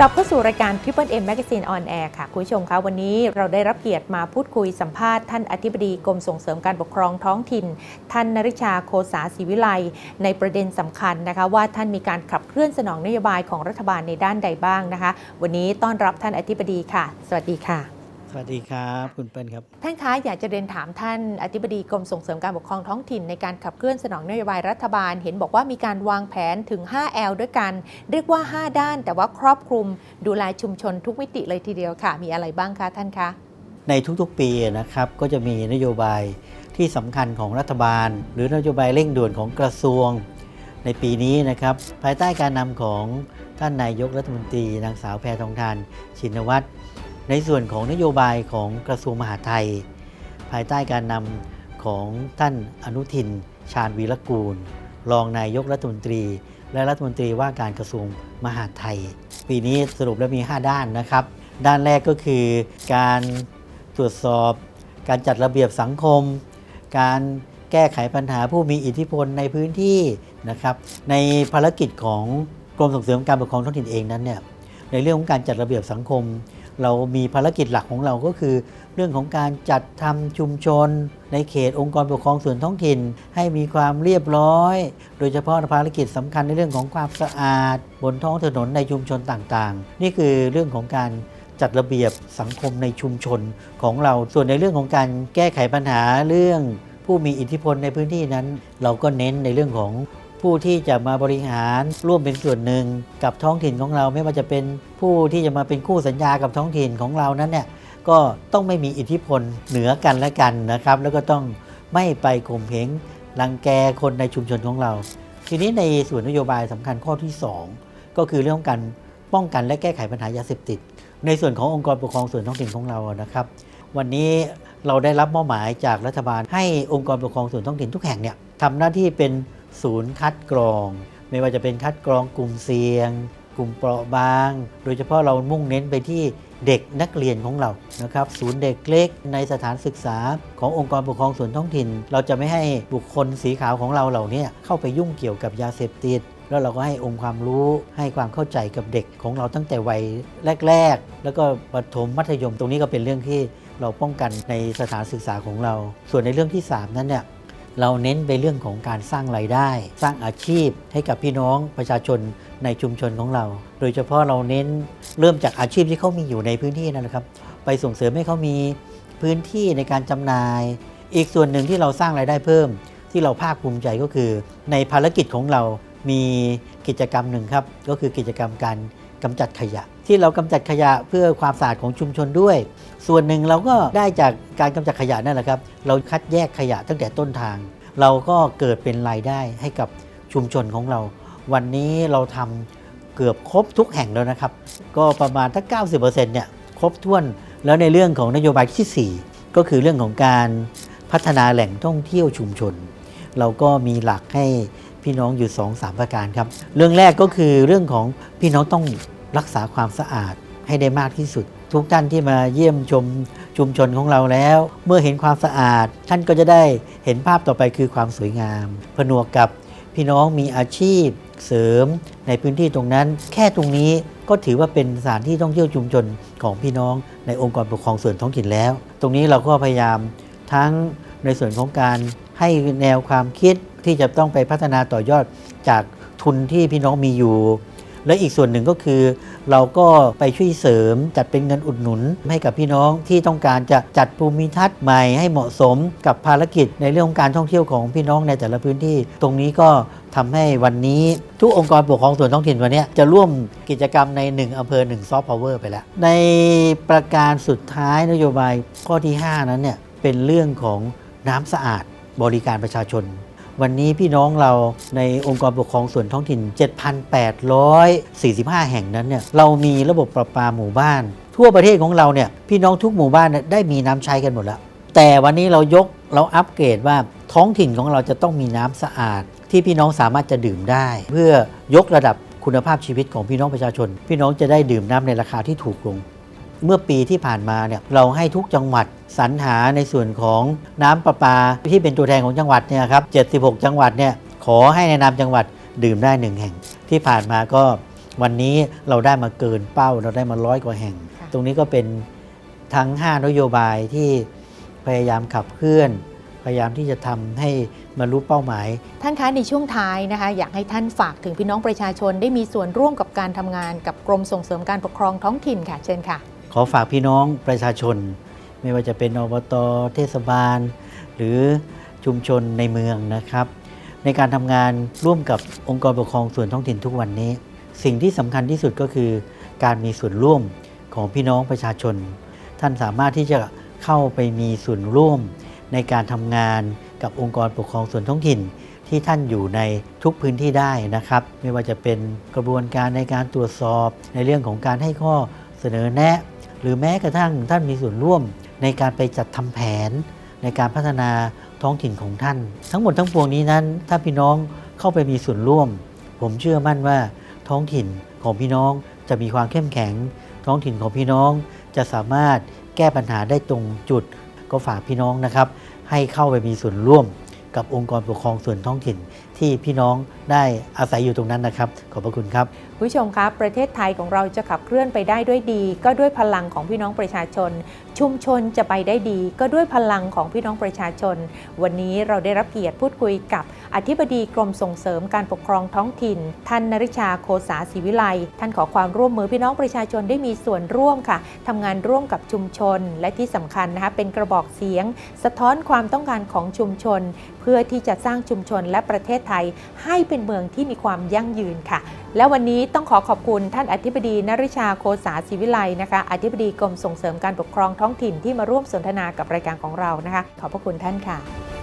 กลับเข้าสู่รายการ Triple M Magazine on Air ค่ะ คุณผู้ชมคะวันนี้เราได้รับเกียรติมาพูดคุยสัมภาษณ์ท่านอธิบดีกรมส่งเสริมการปกครองท้องถิ่น ท่านนริชาโคษาศิวิไลในประเด็นสำคัญนะคะว่าท่านมีการขับเคลื่อนสนองนโยบายของรัฐบาลในด้านใดบ้างนะคะ วันนี้ต้อนรับท่านอธิบดีค่ะ สวัสดีค่ะ สวัสดีครับคุณเปิ้ลครับ ท่านคะอยากจะเรียนถามท่านอธิบดีกรมส่งเสริมการปกครองท้องถิ่นในการขับเคลื่อนสนองนโยบายรัฐบาล เห็นบอกว่ามีการวางแผนถึง 5 L ด้วยกัน เรียกว่า 5 ด้าน แต่ว่าครอบคลุมดูแลชุมชนทุกมิติเลยทีเดียวค่ะ มีอะไรบ้างคะท่านคะ ในทุกๆปีนะครับก็จะมีนโยบายที่สำคัญของรัฐบาล หรือนโยบายเร่งด่วนของกระทรวง ในปีนี้นะครับภายใต้การนำของท่านนายกรัฐมนตรีนางสาวแพทองทานชินวัตร ในส่วนของนโยบายของกระทรวงมหาดไทย ภายใต้การนำของท่านอนุทิน ชาญวีรกูล รองนายกรัฐมนตรี และรัฐมนตรีว่าการกระทรวงมหาดไทย ปีนี้สรุปแล้วมี 5 ด้านนะครับ ด้านแรกก็คือการตรวจสอบ การจัดระเบียบสังคม การแก้ไขปัญหาผู้มีอิทธิพลในพื้นที่นะครับ ในภารกิจของกรมส่งเสริมการปกครองท้องถิ่นเองนั้นเนี่ยในเรื่องของการจัดระเบียบสังคม เรามีภารกิจหลักของเราก็คือ เรื่องของการจัดทำชุมชน ในเขตองค์กรปกครองส่วนท้องถิ่น ให้มีความเรียบร้อย โดยเฉพาะภารกิจสำคัญในเรื่องของความสะอาด บนท้องถนนในชุมชนต่างๆ นี่คือเรื่องของการจัดระเบียบสังคมในชุมชนของเรา ส่วนในเรื่องของการแก้ไขปัญหาเรื่องผู้มีอิทธิพลในพื้นที่นั้น เราก็เน้นในเรื่องของ ผู้ที่จะมาบริหารร่วมเป็นส่วนหนึ่งกับท้องถิ่นของเราไม่ว่าจะเป็นผู้ที่จะมาเป็นคู่สัญญากับท้องถิ่นของเรานั้นเนี่ยก็ต้องไม่มีอิทธิพลเหนือกันและกันนะครับ แล้วก็ต้องไม่ไปข่มเหงรังแกคนในชุมชนของเรา ทีนี้ในส่วนนโยบายสำคัญข้อที่ 2 ก็คือเรื่องของการป้องกันและแก้ไขปัญหายาเสพติด ในส่วนขององค์กรปกครองส่วนท้องถิ่นของเรานะครับ วันนี้เราได้รับมอบหมายจากรัฐบาลให้องค์กรปกครองส่วนท้องถิ่นทุกแห่งเนี่ยทำหน้าที่เป็น ศูนย์คัดกรอง ไม่ว่าจะเป็นคัดกรองกลุ่มเสี่ยง กลุ่มเปราะบาง โดยเฉพาะเรามุ่งเน้นไปที่เด็กนักเรียนของเรานะครับ ศูนย์เด็กเล็กในสถานศึกษาขององค์กรปกครองส่วนท้องถิ่น เราจะไม่ให้บุคคลสีขาวของเราเหล่านี้เข้าไปยุ่งเกี่ยวกับยาเสพติดแล้วเราก็ให้องค์ความรู้ให้ความเข้าใจกับเด็กของเราตั้งแต่วัยแรก ๆ แล้วก็ประถมมัธยมตรงนี้ก็เป็นเรื่องที่เราป้องกันในสถานศึกษาของเรา ส่วนในเรื่องที่ 3 นั้นเนี่ย เราเน้นไปเรื่องของการสร้างรายได้ สร้างอาชีพให้กับพี่น้องประชาชนในชุมชนของเรา โดยเฉพาะเราเน้นเริ่มจากอาชีพที่เขามีอยู่ในพื้นที่นั่นแหละครับ ไปส่งเสริมให้เขามีพื้นที่ในการจำหน่าย อีกส่วนหนึ่งที่เราสร้างรายได้เพิ่ม ที่เราภาคภูมิใจก็คือ ในภารกิจของเรามีกิจกรรมหนึ่งครับ ก็คือกิจกรรมการกำจัดขยะ ที่เรากำจัดขยะเพื่อความสะอาดของชุมชนด้วย ส่วนหนึ่งเราก็ได้จากการกำจัดขยะนั่นแหละครับ เราคัดแยกขยะตั้งแต่ต้นทาง เราก็เกิดเป็นรายได้ให้กับชุมชนของเรา วันนี้เราทำเกือบครบทุกแห่งแล้วนะครับ ก็ประมาณถ้า90%เนี่ยครบถ้วนแล้วในเรื่องของนโยบายที่ 4 ก็คือเรื่องของการพัฒนาแหล่งท่องเที่ยวชุมชน เราก็มีหลักให้พี่น้องอยู่ 2 3 ประการครับ เรื่องแรกก็คือเรื่องของพี่น้องต้อง รักษาความสะอาดให้ได้มากที่สุด ทุกท่านที่มาเยี่ยมชมชุมชนของเราแล้ว เมื่อเห็นความสะอาด ท่านก็จะได้เห็นภาพต่อไปคือความสวยงาม ผนวกกับพี่น้องมีอาชีพเสริมในพื้นที่ตรงนั้น แค่ตรงนี้ก็ถือว่าเป็นสถานที่ท่องเที่ยวชุมชนของพี่น้องในองค์กรปกครองส่วนท้องถิ่นแล้ว ตรงนี้เราก็พยายามทั้งในส่วนของการให้แนวความคิดที่จะต้องไปพัฒนาต่อยอดจากทุนที่พี่น้องมีอยู่ และอีกส่วนหนึ่งก็คือ เราก็ไปช่วยเสริมจัดเป็นเงินอุดหนุนให้กับพี่น้องที่ต้องการจะจัดภูมิทัศน์ใหม่ให้เหมาะสมกับภารกิจในเรื่องของการท่องเที่ยวของพี่น้องในแต่ละพื้นที่ ตรงนี้ก็ทำให้วันนี้ทุกองค์กรปกครองส่วนท้องถิ่นวันนี้จะร่วมกิจกรรมใน 1อำเภอ1ซอฟต์พาวเวอร์ไปแล้ว ในประการสุดท้ายนโยบายข้อที่ 5 นั้นเนี่ยเป็นเรื่องของน้ำสะอาดบริการประชาชน วันนี้พี่น้องเราในองค์กรปกครองส่วนท้องถิ่น 7,845 แห่งนั้นเนี่ยเรามีระบบประปาหมู่บ้าน ทั่วประเทศของเราเนี่ยพี่น้องทุกหมู่บ้านเนี่ยได้มีน้ำใช้กันหมดแล้ว แต่วันนี้เรายกเราอัปเกรดว่าท้องถิ่นของเราจะต้องมีน้ำสะอาด ที่พี่น้องสามารถจะดื่มได้ เพื่อยกระดับคุณภาพชีวิตของพี่น้องประชาชน พี่น้องจะได้ดื่มน้ำในราคาที่ถูกลง เมื่อปีที่ผ่านมาเนี่ยเราให้ทุกจังหวัดสรรหาในส่วนของน้ำประปาที่เป็นตัวแทนของจังหวัดเนี่ยครับ76 จังหวัดเนี่ยขอให้ในนามจังหวัดดื่มได้หนึ่งแห่ง ที่ผ่านมาก็วันนี้เราได้มาเกินเป้าเราได้มาร้อยกว่าแห่งค่ะตรงนี้ก็เป็นทั้ง 5 นโยบายที่พยายามขับเคลื่อน พยายามที่จะทำให้บรรลุเป้าหมาย ท่านคะในช่วงท้ายนะคะ อยากให้ท่านฝากถึงพี่น้องประชาชนได้มีส่วนร่วมกับการทำงานกับกรมส่งเสริมการปกครองท้องถิ่นค่ะเชิญค่ะข อฝากพี่น้องประชาชน ไม่ว่าจะเป็นอบตเทศบาล หรือชุมชนในเมืองนะครับ ในการทำงานร่วมกับองค์กรปกครองส่วนท้องถิ่นทุกวันนี้ สิ่งที่สำคัญที่สุดก็คือ การมีส่วนร่วมของพี่น้องประชาชน ท่านสามารถที่จะเข้าไปมีส่วนร่วม ในการทำงานกับองค์กรปกครองส่วนท้องถิ่นที่ท่านอยู่ในทุกพื้นที่ได้นะครับ ไม่ว่าจะเป็นกระบวนการในการตรวจสอบ ในเรื่องของการให้ข้อเสนอแนะ หรือแม้กระทั่งท่านมีส่วนร่วมในการไปจัดทำแผน ในการพัฒนาท้องถิ่นของท่าน ทั้งหมดทั้งปวงนี้นั้น ถ้าพี่น้องเข้าไปมีส่วนร่วม ผมเชื่อมั่นว่าท้องถิ่นของพี่น้องจะมีความเข้มแข็ง ท้องถิ่นของพี่น้องจะสามารถแก้ปัญหาได้ตรงจุด ก็ฝากพี่น้องนะครับ ให้เข้าไปมีส่วนร่วมกับองค์กรปกครองส่วนท้องถิ่นที่พี่น้องได้อาศัยอยู่ตรงนั้นนะครับ ขอบพระคุณครับคุณผู้ชมครับ ประเทศไทยของเราจะขับเคลื่อนไปได้ด้วยดี ก็ด้วยพลังของพี่น้องประชาชน ชุมชนจะไปได้ดี ก็ด้วยพลังของพี่น้องประชาชน วันนี้เราได้รับเกียรติพูดคุยกับ อธิบดีกรมส่งเสริมการปกครองท้องถิ่น ท่านนริชาโคสาศิวิไลท่านขอความร่วมมือพี่น้องประชาชนได้มีส่วนร่วมค่ะทำงานร่วมกับชุมชน และที่สำคัญนะคะเป็นกระบอกเสียง สะท้อนความต้องการของชุมชน เพื่อที่จะสร้างชุมชนและประเทศไทย ให้เป็นเมืองที่มีความยั่งยืนค่ะ และวันนี้ต้องขอขอบคุณท่านอธิบดีนริชาโคษาศิวิไลนะคะ อธิบดีกรมส่งเสริมการปกครองท้องถิ่นที่มาร่วมสนทนากับรายการของเรานะคะ ขอบพระคุณท่านค่ะ